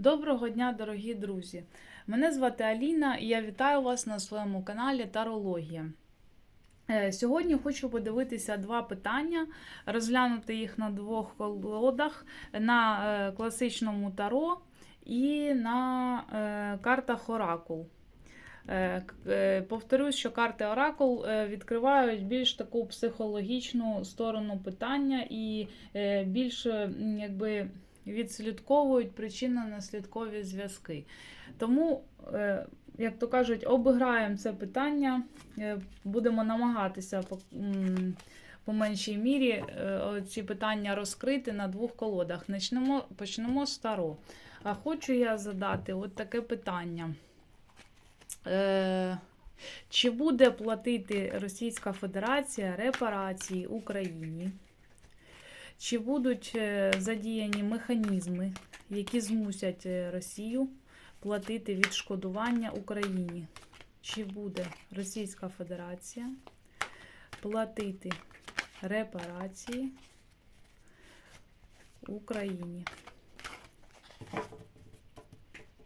Доброго дня, дорогі друзі! Мене звати Аліна і я вітаю вас на своєму каналі Тарологія. Е, Сьогодні хочу подивитися два питання, розглянути їх на двох колодах: на е, класичному таро і на е, картах Оракул. Повторюсь, що карти Оракул відкривають більш таку психологічну сторону питання і більш якби відслідковують причинно-наслідкові зв'язки. Тому, е, як то кажуть, обіграємо це питання, е, будемо намагатися по, меншій мірі е, ці питання розкрити на двох колодах. Почнемо, почнемо з Таро. А хочу я задати от таке питання. Чи буде платити Російська Федерація репарації Україні? Чи будуть е, задіяні механізми, які змусять е, Росію платити відшкодування Україні? Чи буде Російська Федерація платити репарації Україні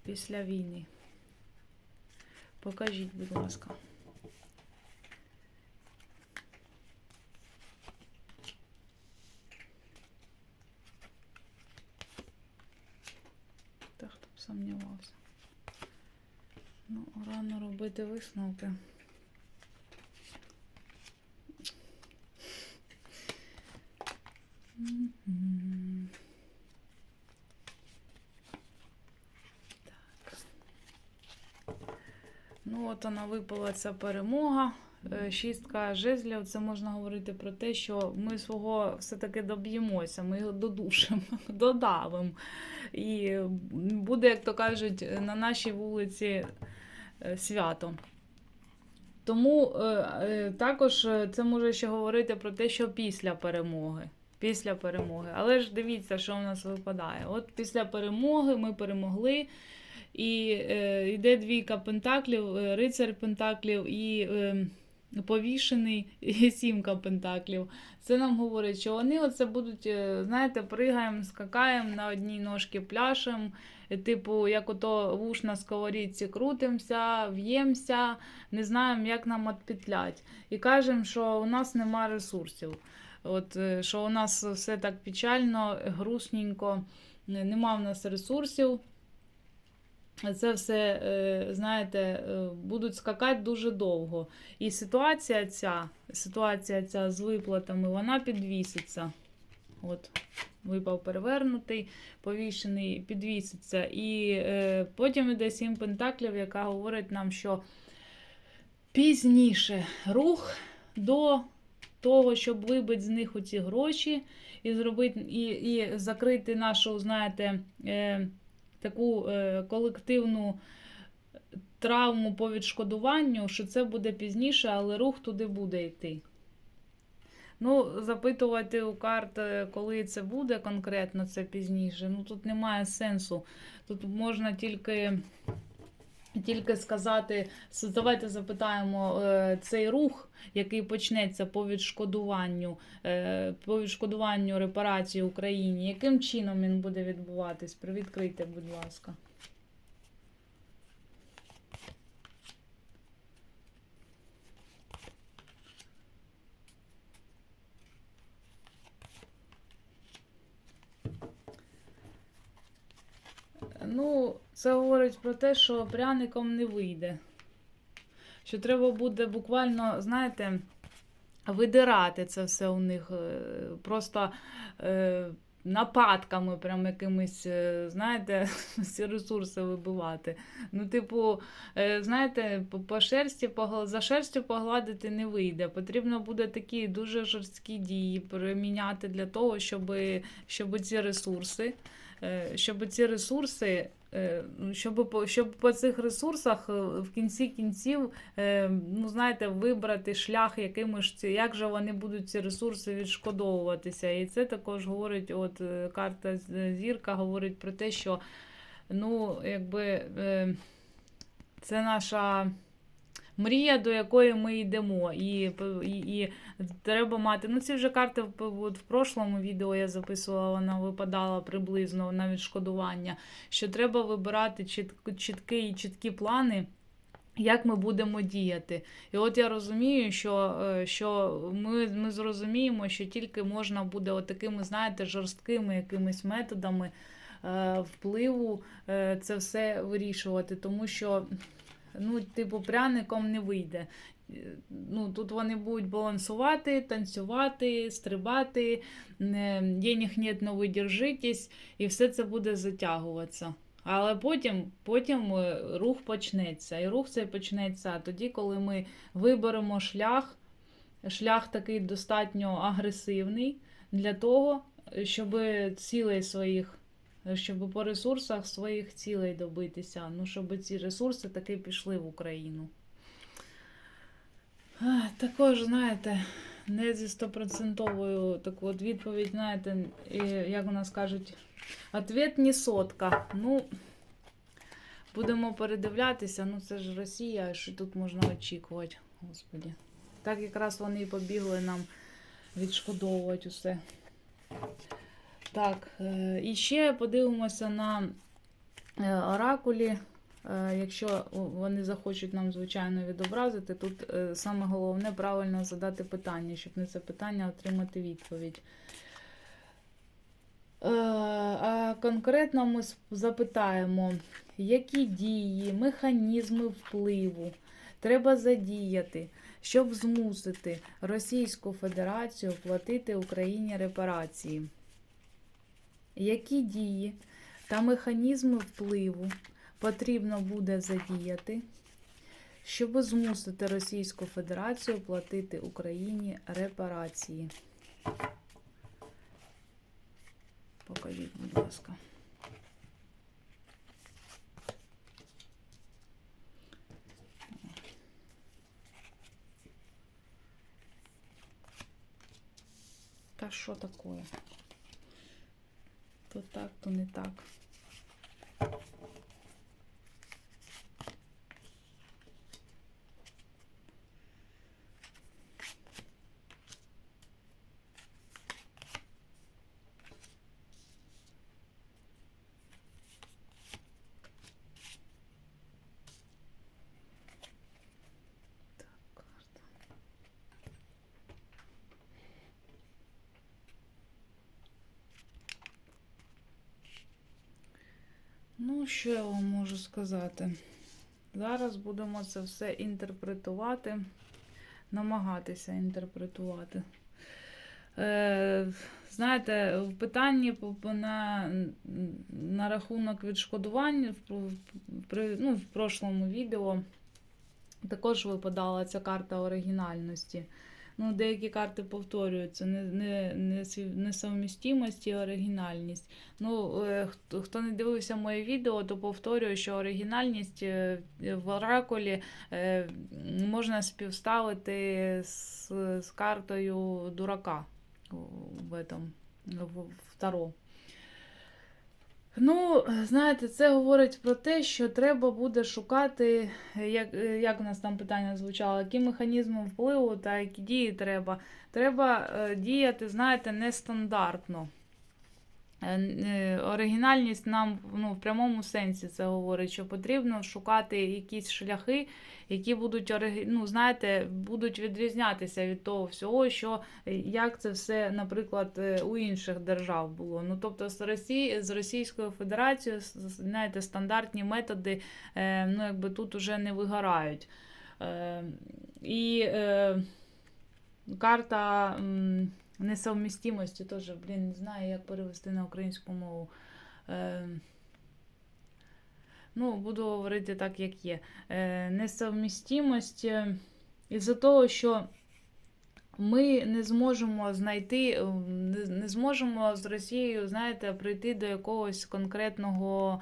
після війни? Покажіть, будь ласка. Сумнівався. Ну, рано робити висновки. Так. Ну, от вона випала ця перемога. Е, Шістка жезлів, це можна говорити про те, що ми свого все-таки доб'ємося, ми його додушимо, додавимо. І буде, як то кажуть, на нашій вулиці е, свято. Тому е, е, також це може ще говорити про те, що після перемоги. Після перемоги. Але ж дивіться, що в нас випадає. От після перемоги ми перемогли. І е, йде двійка пентаклів, рицар пентаклів і е, повішений сімка пентаклів. Це нам говорить, що вони оце будуть, е, знаєте, пригаємо, скакаємо на одній ножці пляшем, е, типу, як ото вуш на сковорідці крутимося, в'ємося, не знаємо, як нам відпетлять. І кажемо, що у нас нема ресурсів. От, е, що у нас все так печально, грустненько, нема в нас ресурсів. Це все, е, знаєте, е, будуть скакати дуже довго. І ситуація ця, ситуація ця з виплатами, вона підвіситься. От, випав перевернутий, повішений, підвіситься. І е, потім іде сім пентаклів, яка говорить нам, що пізніше рух до того, щоб вибити з них оці гроші і зробити, і, і закрити нашу, знаєте, е, таку е, колективну травму по відшкодуванню, що це буде пізніше, але рух туди буде йти. Ну, запитувати у карт, е, коли це буде конкретно, це пізніше. Ну тут немає сенсу. Тут можна тільки, тільки сказати, давайте запитаємо е, цей рух, який почнеться по відшкодуванню, е, по відшкодуванню репарації Україні, яким чином він буде відбуватись? Привідкрийте, будь ласка. Ну, це говорить про те, що пряником не вийде. Що треба буде буквально, знаєте, видирати це все у них е, просто е, нападками, прям якимись, е, знаєте, ці ресурси вибивати. Ну, типу, е, знаєте, по, шерсті за шерстю погладити не вийде. Потрібно буде такі дуже жорсткі дії приміняти для того, щоб, щоб ці ресурси. е, Щоб ці ресурси, щоб по, щоб по цих ресурсах е, в кінці кінців е, ну, знаєте, вибрати шлях, якими ж ці, як же вони будуть ці ресурси відшкодовуватися. І це також говорить, от е, карта зірка говорить про те, що ну, якби, е, це наша мрія, до якої ми йдемо. І, і, і треба мати. Ну, ці вже карти от в прошлому відео я записувала, вона випадала приблизно на відшкодування. Що треба вибирати чітк, чіткі, чіткі плани. Як ми будемо діяти? І от я розумію, що, е, що ми, ми зрозуміємо, що тільки можна буде отакими, знаєте, жорсткими якимись методами е, впливу е, це все вирішувати, тому що, ну, типу, пряником не вийде. Ну, тут вони будуть балансувати, танцювати, стрибати, не, денег нет, но держитесь, і все це буде затягуватися. Але потім, потім е, рух почнеться. І рух цей почнеться тоді, коли ми виберемо шлях, шлях такий достатньо агресивний для того, щоб цілей своїх, щоб по ресурсах своїх цілей добитися. Ну, щоб ці ресурси таки пішли в Україну. Також, знаєте, не зі стопроцентовою таку от відповідь, знаєте, як у нас кажуть, ответ не сотка. Ну, будемо передивлятися, ну це ж Росія, що тут можна очікувати, господі. Так якраз вони і побігли нам відшкодовувати усе. Так, е, і ще подивимося на е, оракулі. Е, Якщо вони захочуть нам, звичайно, відобразити, тут саме головне правильно задати питання, щоб на це питання отримати відповідь. А конкретно ми запитаємо, які дії, механізми впливу треба задіяти, щоб змусити Російську Федерацію платити Україні репарації. Які дії та механізми впливу потрібно буде задіяти, щоб змусити Російську Федерацію платити Україні репарації? Покажіть, будь ласка. Та що таке? То так, то не так. Ну, що я вам можу сказати? Зараз будемо це все інтерпретувати, намагатися інтерпретувати. Е, знаєте, в питанні на, на рахунок відшкодування в, в, при- ну, в прошлому відео також випадала ця карта оригінальності. Ну, деякі карти повторюються, не, не, не, несовмістимість і оригінальність. Ну, е, хто, хто не дивився моє відео, то повторюю, що оригінальність е, в оракулі е, можна співставити з, з картою дурака в, этом, в, в Таро. Ну, знаєте, це говорить про те, що треба буде шукати, як, як у нас там питання звучало, які механізми впливу та які дії треба. Треба е, діяти, знаєте, нестандартно. Е, е, Оригінальність нам ну, в прямому сенсі це говорить, що потрібно шукати якісь шляхи, які будуть ну, знаєте, будуть відрізнятися від того всього, що е, як це все, наприклад, у інших держав було. Ну, тобто з Росії, з Російською Федерацією, знаєте, стандартні методи ну, якби тут уже не вигорають. І карта. Несовмістимості теж, блін, не знаю, як перевести на українську мову. Е, ну, буду говорити так, як є. Е, несовмістимость із-за того, що ми не зможемо знайти, не, зможемо з Росією, знаєте, прийти до якогось конкретного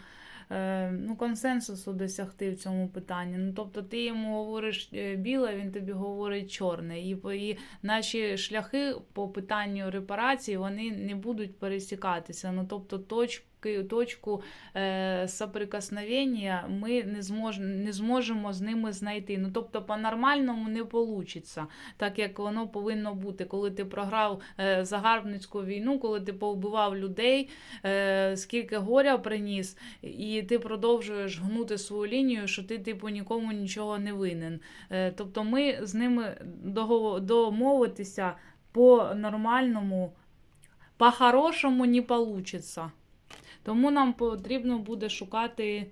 ну, консенсусу досягти в цьому питанні. Ну, тобто ти йому говориш е, біле, він тобі говорить чорне. І, і наші шляхи по питанню репарації вони не будуть пересікатися. Ну, тобто точ, точку е, соприкосновення ми не, змож, не зможемо з ними знайти. Ну, тобто, по-нормальному не вийде, так як воно повинно бути. Коли ти програв е, загарбницьку війну, коли ти повбивав людей, е, скільки горя приніс, і ти продовжуєш гнути свою лінію, що ти, типу, нікому нічого не винен. Е, тобто, ми з ними домовитися по-нормальному, по-хорошому не вийде. Тому нам потрібно буде шукати,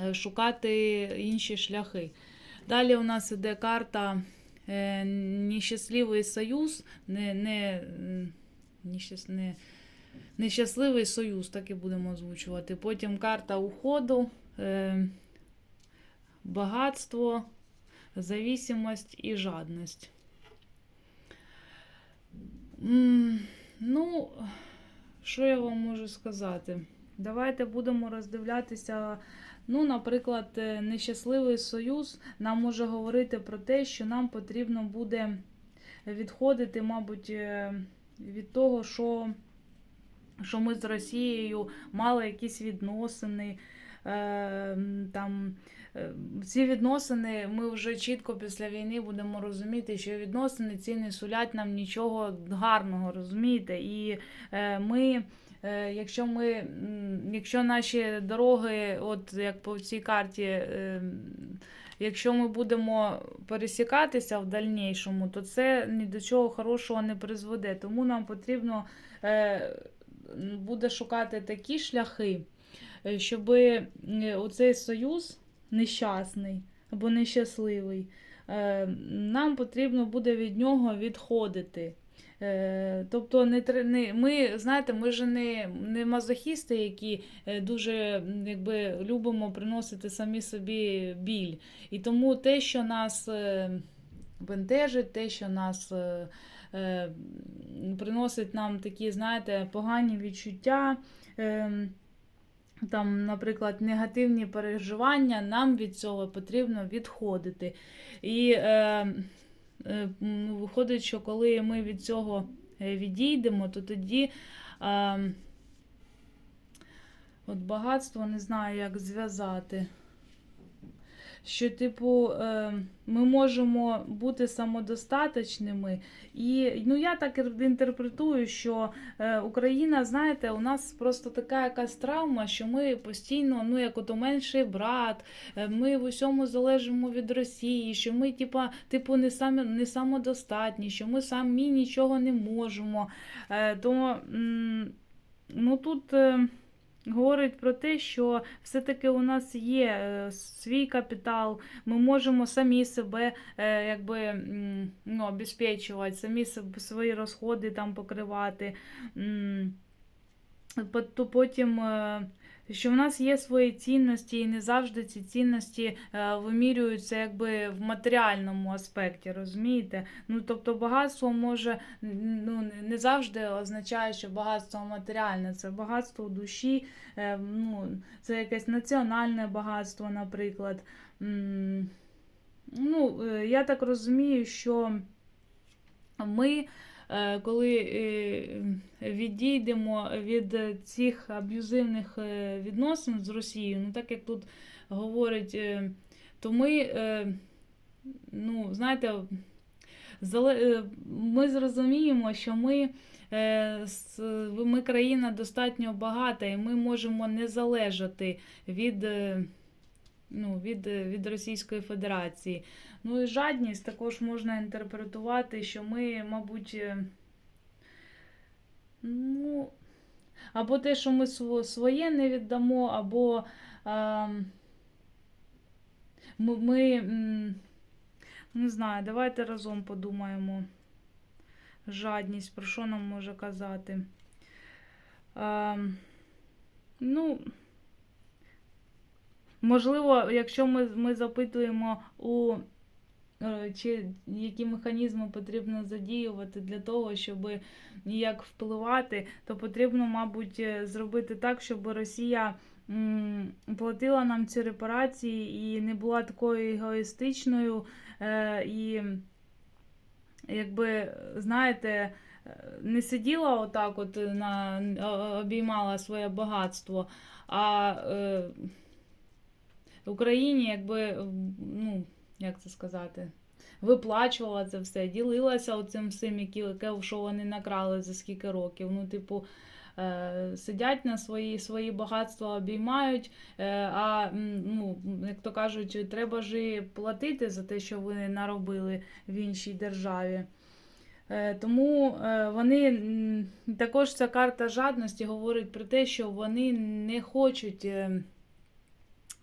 е, шукати інші шляхи. Далі у нас іде карта е, Нещасливий союз, не, не, не, Нещасливий союз, так і будемо озвучувати. Потім карта уходу, е, багатство, зависимость і жадність. Ну, що я вам можу сказати? Давайте будемо роздивлятися. Ну, наприклад, е, нещасливий союз нам може говорити про те, що нам потрібно буде відходити, мабуть, е, від того, що, що ми з Росією мали якісь відносини. Е, м, Там, е, ці відносини ми вже чітко після війни будемо розуміти, що відносини ці не сулять нам нічого гарного, розумієте? І е, ми. Е, Якщо ми, якщо наші дороги, от як по цій карті, е, якщо ми будемо пересікатися в дальнішому, то це ні до чого хорошого не призведе. Тому нам потрібно буде шукати такі шляхи, щоб оцей союз нещасний або нещасливий, е, нам потрібно буде від нього відходити. Е, Тобто, не, не, ми, знаєте, ми ж не, не мазохісти, які е, дуже якби, любимо приносити самі собі біль. І тому те, що нас е, бентежить, те, що нас е, е, приносить нам такі, знаєте, погані відчуття. Там, наприклад, негативні переживання, нам від цього потрібно відходити. І е, е, виходить, що коли ми від цього е, відійдемо, то тоді е, от багатство не знаю, як зв'язати. Що, типу, е, ми можемо бути самодостаточними. І ну, я так інтерпретую, що е, Україна, знаєте, у нас просто така якась травма, що ми постійно, ну, як ото менший брат, е, ми в усьому залежимо від Росії, що ми, типа, типу, не, самі, не самодостатні, що ми самі нічого не можемо. То ну, тут. Говорить про те, що все-таки у нас є е, свій капітал, ми можемо самі себе е, якби, ну, обезпечувати, самі свої розходи там покривати. Потім, е, що в нас є свої цінності, і не завжди ці цінності е, вимірюються якби в матеріальному аспекті, розумієте? Ну, тобто багатство може ну, не завжди означає, що багатство матеріальне, це багатство душі, е, ну, це якесь національне багатство, наприклад. Ну, е, я так розумію, що ми, коли е, відійдемо від цих аб'юзивних е, відносин з Росією, ну так як тут говорить, е, то ми, е, ну, знаєте, е, ми зрозуміємо, що ми, е, ми країна достатньо багата, і ми можемо не залежати від. Ну, від, від Російської Федерації. Ну і жадність також можна інтерпретувати, що ми, мабуть, е, ну, або те, що ми своє не віддамо, або а, ми, ми не знаю, давайте разом подумаємо. Жадність, про що нам може казати? А, ну, можливо, якщо ми, ми запитуємо у е, чи які механізми потрібно задіювати для того, щоб ніяк впливати, то потрібно, мабуть, е, зробити так, щоб Росія платила нам ці репарації і не була такою егоїстичною. е, І, якби, знаєте, не сиділа отак, от на обіймала своє багатство, а Україні, якби, ну, як це сказати, виплачувала це все, ділилася оцим всім, яке, що вони накрали за скільки років. Ну, типу, е, сидять на свої, свої багатства, обіймають, е, а ну, як то кажуть, треба ж і платити за те, що ви наробили в іншій державі. Е, Тому вони також ця карта жадності говорить про те, що вони не хочуть е,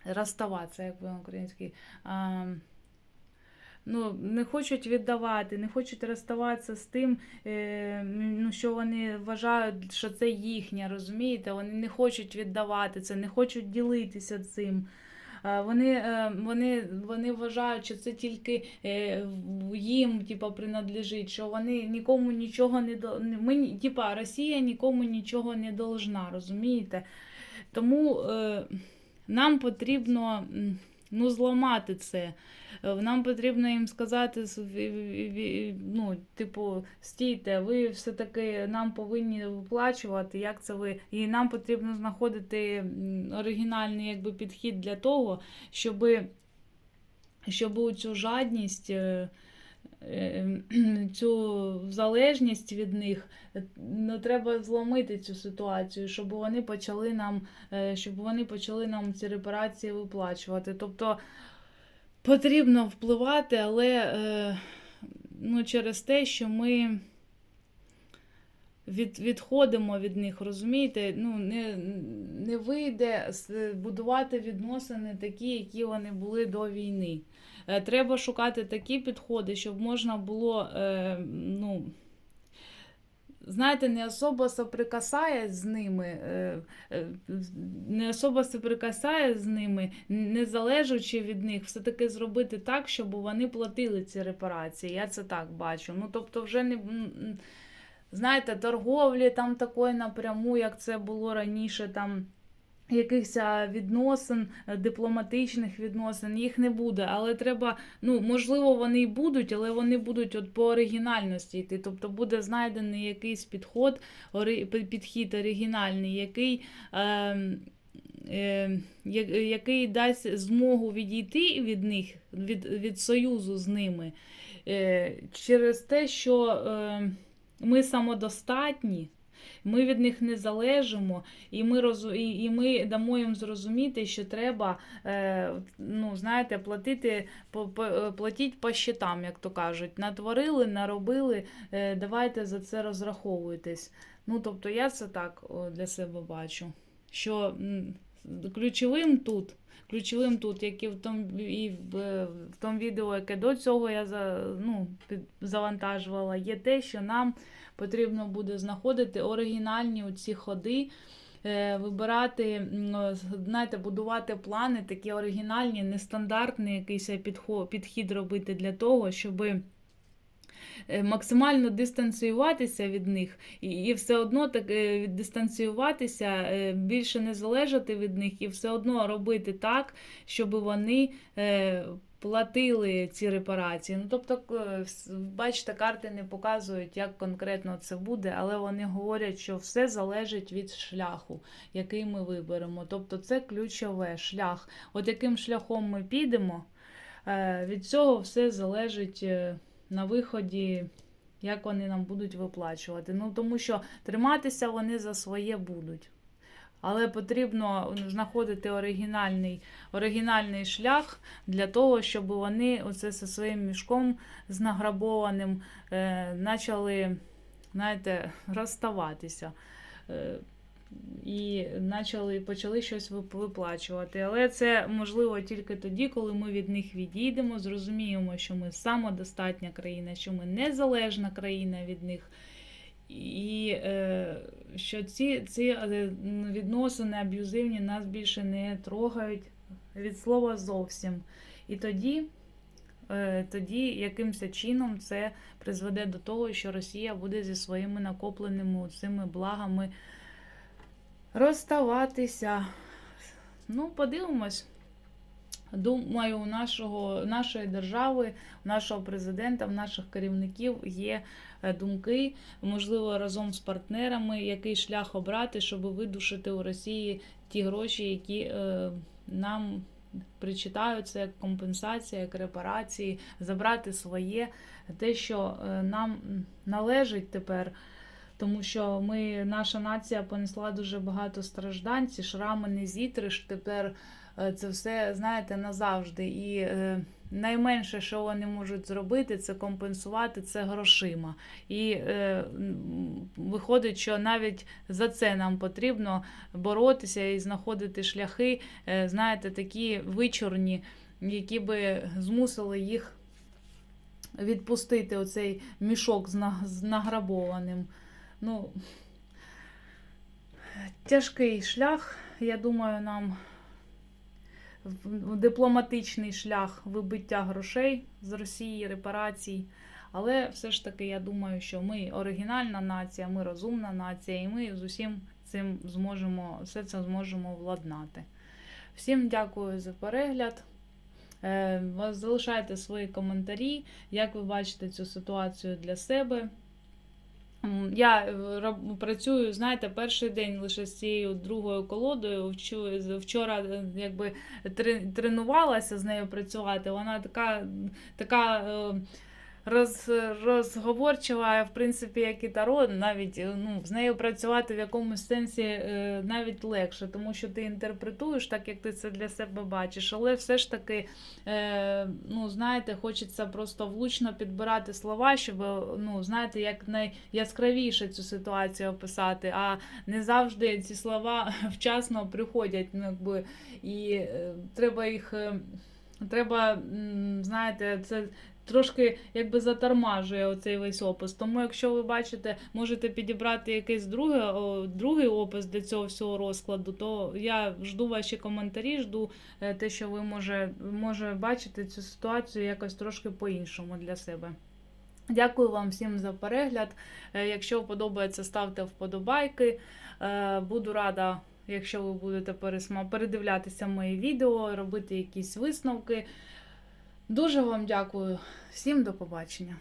розставатися, як ви український. а, Ну, не хочуть віддавати, не хочуть розставатися з тим, е, ну, що вони вважають, що це їхнє, розумієте? Вони не хочуть віддавати це, не хочуть ділитися цим. Вони, е, вони, вони вважають, що це тільки е, їм типа, принадлежить, що вони нікому нічого не ми, типа, Росія нікому нічого не должна, розумієте? Тому нам потрібно ну, зламати це. Е, Нам потрібно їм сказати, ну, типу, стійте, ви все-таки нам повинні виплачувати, як це ви. І нам потрібно знаходити оригінальний якби, підхід для того, щоб, щоб цю жадність, е, цю залежність від них, е, ну, треба зломити цю ситуацію, щоб вони почали нам, е, щоб вони почали нам ці репарації виплачувати. Тобто потрібно впливати, але е, ну, через те, що ми від, відходимо від них, розумієте? Ну, не, не вийде будувати відносини такі, які вони були до війни. Е, Треба шукати такі підходи, щоб можна було. Е, ну, Знаєте, не особо соприкасає з ними, е, не особо соприкасає з ними, не залежачи від них, все-таки зробити так, щоб вони платили ці репарації. Я це так бачу. Ну, тобто, вже не. Знаєте, торговлі там такої напряму, як це було раніше, там якихось відносин, е, дипломатичних відносин, їх не буде. Але треба, ну, можливо, вони і будуть, але вони будуть от по оригінальності йти. Тобто буде знайдений якийсь підход, підхід оригінальний, який. Е, який дасть змогу відійти від них, від, від союзу з ними, е, через те, що е, ми самодостатні, ми від них не залежимо, і ми, розу, і, ми дамо їм зрозуміти, що треба е, ну, знаєте, платити, по, е, платіть по щитам, як то кажуть. Натворили, наробили, е, давайте за це розраховуйтесь. Ну, тобто я це так для себе бачу. Що ключовим тут, ключовим тут, як і в тому, і в, в тому відео, яке до цього я за, ну, під, завантажувала, є те, що нам потрібно буде знаходити оригінальні ці ходи. е, Вибирати, знаєте, будувати плани такі оригінальні, нестандартний якийсь підхід робити для того, щоби е, максимально дистанціюватися від них, і, все одно так е, дистанціюватися, більше не залежати від них, і все одно робити так, щоб вони. Платили ці репарації. Ну, тобто, е, бачите, карти не показують, як конкретно це буде, але вони говорять, що все залежить від шляху, який ми виберемо. Тобто, це ключове шлях. От яким шляхом ми підемо, е, від цього все залежить е, на виході, як вони нам будуть виплачувати. Ну, тому що триматися вони за своє будуть. Але потрібно знаходити оригінальний, оригінальний шлях для того, щоб вони оце зі своїм мішком з награбованим е, почали, знаєте, розставатися. Е, і почали, почали щось виплачувати. Але це можливо тільки тоді, коли ми від них відійдемо, зрозуміємо, що ми самодостатня країна, що ми незалежна країна від них. І е, що ці, ці е, відносини аб'юзивні нас більше не трогають від слова зовсім. І тоді, е, тоді якимось чином це призведе до того, що Росія буде зі своїми накопленими цими благами розставатися. Ну, подивимось. Думаю, у нашого, нашої держави, у нашого президента, в наших керівників є е, думки, можливо, разом з партнерами, який шлях обрати, щоб видушити у Росії ті гроші, які е, нам причитаються як компенсація, як репарації, забрати своє, те, що е, нам належить тепер. Тому що ми, наша нація понесла дуже багато страждань, ці шрами не зітриш тепер. Е, Це все, знаєте, назавжди. І е, найменше, що вони можуть зробити, це компенсувати це грошима. І е, виходить, що навіть за це нам потрібно боротися і знаходити шляхи, знаєте, такі вичорні, які би змусили їх відпустити оцей мішок з награбованим. Ну, тяжкий шлях, я думаю, нам дипломатичний шлях вибиття грошей з Росії, репарацій. Але все ж таки, я думаю, що ми оригінальна нація, ми розумна нація, і ми з усім цим зможемо, все це зможемо владнати. Всім дякую за перегляд. Е, Залишайте свої коментарі, як ви бачите цю ситуацію для себе. Я е, працюю, знаєте, перший день лише з цією другою колодою. Вчора е, якби тре- тренувалася з нею працювати. Вона така, така е, роз, розговорчива, в принципі, як і Таро, навіть е, ну, з нею працювати в якомусь сенсі е, навіть легше, тому що ти інтерпретуєш так, як ти це для себе бачиш. Але все ж таки, е, ну, знаєте, хочеться просто влучно підбирати слова, щоб, ну, знаєте, як найяскравіше цю ситуацію описати, а не завжди ці слова вчасно приходять. Ну, якби, і треба їх. Треба, знаєте, це трошки якби затормажує оцей весь опис. Тому, якщо ви бачите, можете підібрати якийсь друге, о, другий опис для цього всього розкладу, то я жду ваші коментарі, жду е, те, що ви може, може бачити цю ситуацію якось трошки по-іншому для себе. Дякую вам всім за перегляд. Е, Якщо подобається, ставте вподобайки. Е, Буду рада, якщо ви будете передивлятися мої відео, робити якісь висновки. Дуже вам дякую. Всім до побачення.